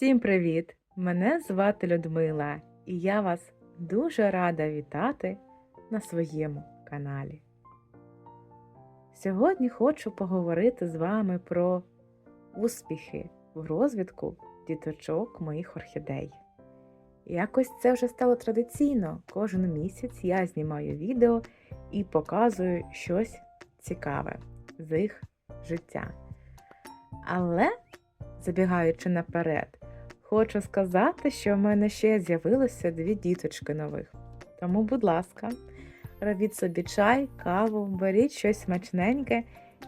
Всім привіт! Мене звати Людмила, і я вас дуже рада вітати на своєму каналі. Сьогодні хочу поговорити з вами про успіхи в розвитку діточок моїх орхідей. Якось це вже стало традиційно. Кожен місяць я знімаю відео і показую щось цікаве з їх життя. Але, забігаючи наперед, хочу сказати, що в мене ще з'явилося дві діточки нових. Тому, будь ласка, робіть собі чай, каву, беріть щось смачненьке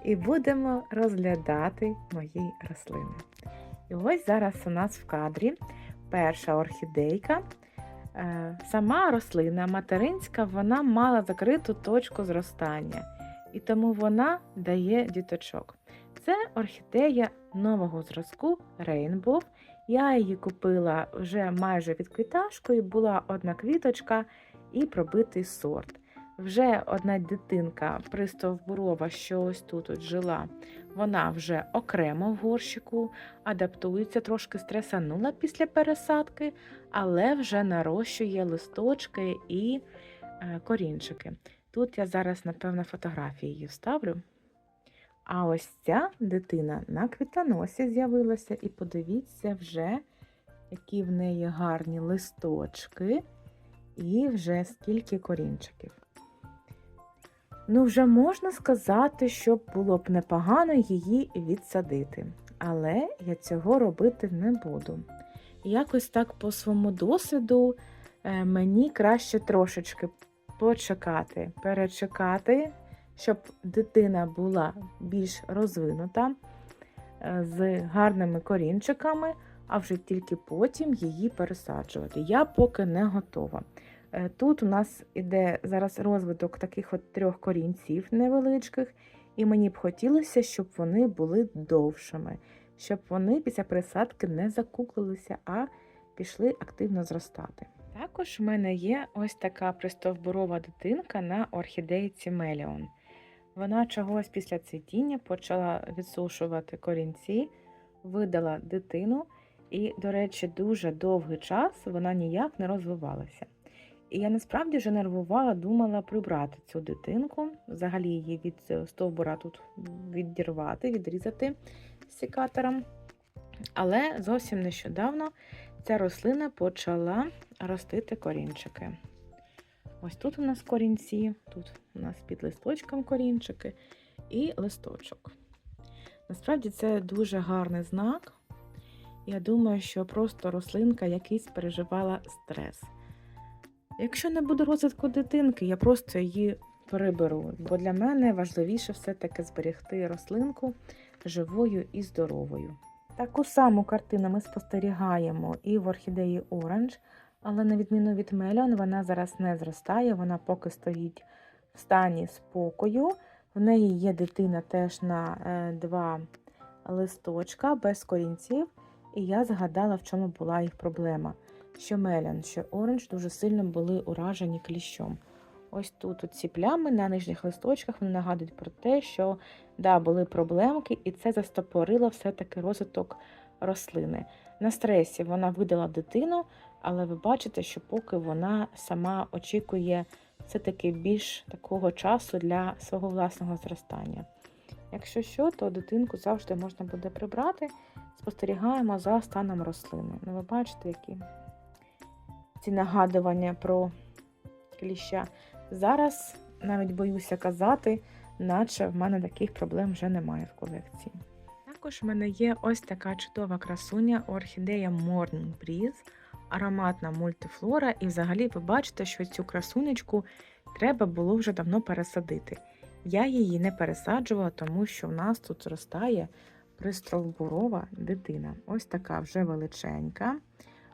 і будемо розглядати мої рослини. І ось зараз у нас в кадрі перша орхідейка. Е, Сама рослина материнська, вона мала закриту точку зростання, і тому вона дає діточок. Це орхідея нового зразку Rainbow. Я її купила вже майже від квіташкою, була одна квіточка і пробитий сорт. Вже одна дитинка пристовбурова, що ось тут от жила, вона вже окремо в горщику, адаптується, трошки стресанула після пересадки, але вже нарощує листочки і е, корінчики. Тут я зараз, напевно, фотографії її вставлю. А ось ця дитина на квітоносі з'явилася, і подивіться вже, які в неї гарні листочки, і вже скільки корінчиків. Ну, вже можна сказати, що було б непогано її відсадити, але я цього робити не буду. Якось так по своєму досвіду е, мені краще трошечки почекати, перечекати, щоб дитина була більш розвинута, е, з гарними корінчиками, а вже тільки потім її пересаджувати. Я поки не готова. Е, Тут у нас іде зараз розвиток таких от трьох корінців невеличких, і мені б хотілося, щоб вони були довшими, щоб вони після пересадки не закуклилися, а пішли активно зростати. Також в мене є ось така пристовбурова дитинка на орхідеї Меліон. Вона чогось після цвітіння почала відсушувати корінці, видала дитину, і, до речі, дуже довгий час вона ніяк не розвивалася. І я насправді вже нервувала, думала прибрати цю дитинку, взагалі її від стовбура тут відірвати, відрізати секатором. Але зовсім нещодавно ця рослина почала ростити корінчики. Ось тут у нас корінці, тут у нас під листочком корінчики і листочок. Насправді це дуже гарний знак. Я думаю, що просто рослинка якийсь переживала стрес. Якщо не буде розвитку дитинки, я просто її переберу, бо для мене важливіше все-таки зберегти рослинку живою і здоровою. Таку саму картину ми спостерігаємо і в орхідеї Orange, але на відміну від Мельон, вона зараз не зростає, вона поки стоїть в стані спокою. В неї є дитина теж на е, два листочка без корінців, і я згадала, в чому була їх проблема що Мелян, що Оранж дуже сильно були уражені кліщом. Ось тут ці плями на нижніх листочках вони нагадують про те, що да, були проблемки, і це застопорило все-таки розвиток рослини. На стресі вона видала дитину, але ви бачите, що поки вона сама очікує все-таки більш такого часу для свого власного зростання. Якщо що, то дитинку завжди можна буде прибрати, спостерігаємо за станом рослини. Ну, ви бачите, які ці нагадування про кліща. Зараз навіть боюся казати, наче в мене таких проблем вже немає в колекції. Також в мене є ось така чудова красуня орхідея Morning Breeze, ароматна мультифлора, і взагалі ви бачите, що цю красунечку треба було вже давно пересадити. Я її не пересаджувала, тому що в нас тут зростає пристровбурова дитина. Ось така вже величенька.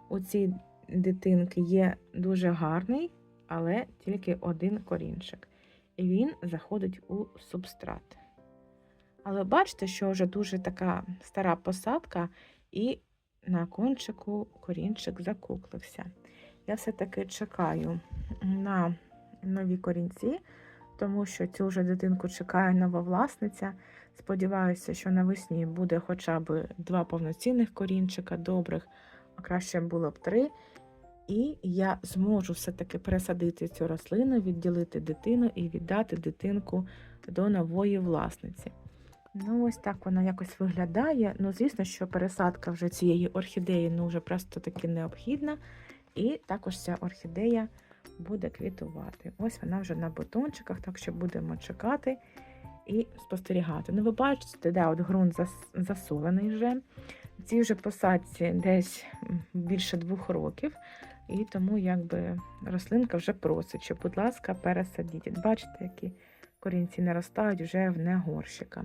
У цій дитинки є дуже гарний, але тільки один корінчик. І він заходить у субстрат. Але бачите, що вже дуже така стара посадка, і на кончику корінчик закуклився. Я все-таки чекаю на нові корінці, тому що цю вже дитинку чекає нова власниця. Сподіваюся, що навесні буде хоча б два повноцінних корінчика добрих, а краще було б три. І я зможу все-таки пересадити цю рослину, відділити дитину і віддати дитинку до нової власниці. Ну, ось так вона якось виглядає. Ну, звісно, що пересадка вже цієї орхідеї ну, вже просто таки необхідна. І також ця орхідея буде квітувати. Ось вона вже на бутончиках, так що будемо чекати і спостерігати. Ну, ви бачите, да, от ґрунт зас- засолений вже. Цій вже посадці десь більше двох років. І тому якби рослинка вже просить, що, будь ласка, пересадіть. Бачите, які корінці наростають вже вне горщика.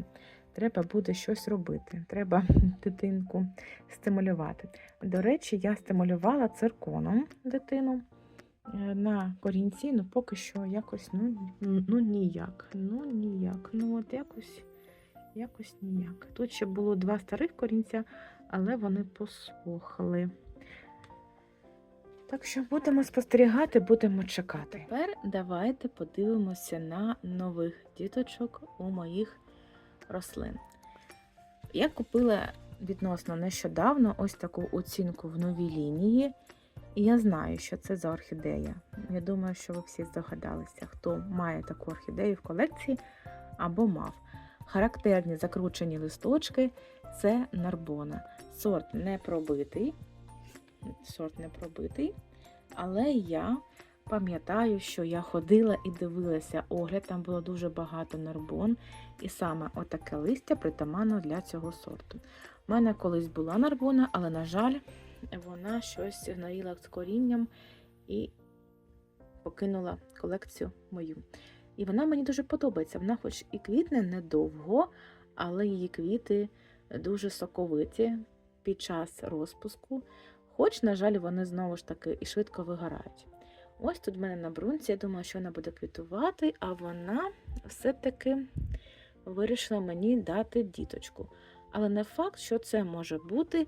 Треба буде щось робити. Треба дитинку стимулювати. До речі, я стимулювала цирконом дитину е, на корінці, ну поки що якось ну, ну ніяк. Ну ніяк. Ну от якось, якось ніяк. Тут ще було два старих корінця, але вони посохли. Так що будемо спостерігати, будемо чекати. Тепер давайте подивимося на нових діточок у моїх рослин. Я купила відносно нещодавно ось таку оцінку в новій лінії. І я знаю, що це за орхідея. Я думаю, що ви всі здогадалися, хто має таку орхідею в колекції або мав. Характерні закручені листочки це нарбона. Сорт не пробитий. Сорт не пробитий. Але я пам'ятаю, що я ходила і дивилася огляд, там було дуже багато нарбон. І саме отаке листя притаманно для цього сорту. У мене колись була нарбона, але, на жаль, вона щось згноїла з корінням і покинула колекцію мою. І вона мені дуже подобається. Вона, хоч і квітне недовго, але її квіти дуже соковиті під час розпуску. Хоч, на жаль, вони знову ж таки і швидко вигорають. Ось тут в мене на брунці, я думаю, що вона буде квітувати, а вона все-таки вирішила мені дати діточку. Але не факт, що це може бути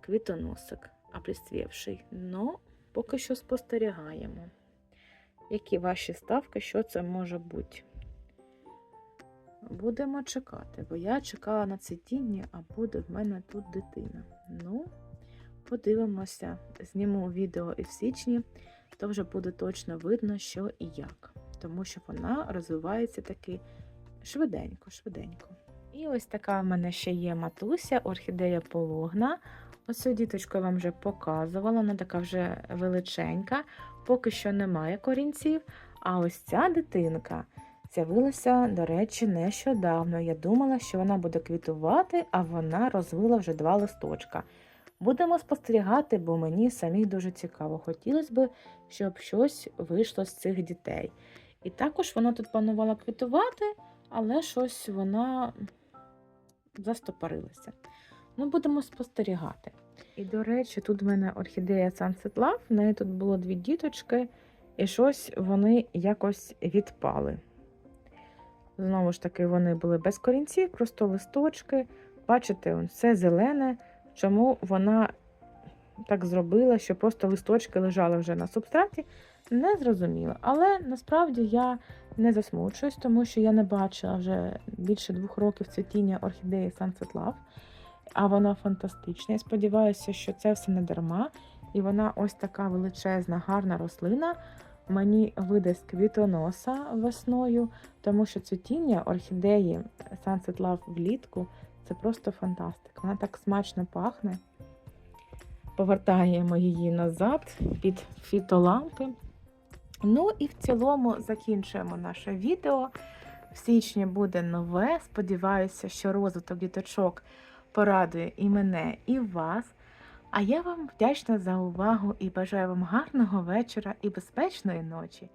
квітоносик, обліствівший. Ну, поки що спостерігаємо. Які ваші ставки, що це може бути? Будемо чекати, бо я чекала на цвітіння, а буде в мене тут дитина. Ну, подивимося, зніму відео і в січні, то вже буде точно видно, що і як. Тому що вона розвивається таки швиденько, швиденько. І ось така в мене ще є матуся, орхідея пологна. Оцю діточку я вам вже показувала, вона така вже величенька, поки що немає корінців. А ось ця дитинка з'явилася, до речі, нещодавно. Я думала, що вона буде квітувати, а вона розвила вже два листочка. Будемо спостерігати, бо мені самій дуже цікаво. Хотілося б, щоб щось вийшло з цих дітей. І також вона тут планувала квітувати, але щось вона застопорилася. Ну, будемо спостерігати. І, до речі, тут в мене орхідея Sunset Love, в неї тут було дві діточки, і щось вони якось відпали. Знову ж таки, вони були без корінців, просто листочки. Бачите, все зелене. Чому вона так зробила, що просто листочки лежали вже на субстраті, не зрозуміло. Але насправді я не засмучуюсь, тому що я не бачила вже більше двох років цвітіння орхідеї Sunset Love, а вона фантастична. Я сподіваюся, що це все не дарма. І вона ось така величезна, гарна рослина. Мені видасть квітоноса весною, тому що цвітіння орхідеї Sunset Love влітку це просто фантастика. Вона так смачно пахне. Повертаємо її назад під фітолампи. Ну і в цілому закінчуємо наше відео. В січні буде нове. Сподіваюся, що розвиток діточок порадує і мене, і вас. А я вам вдячна за увагу і бажаю вам гарного вечора і безпечної ночі.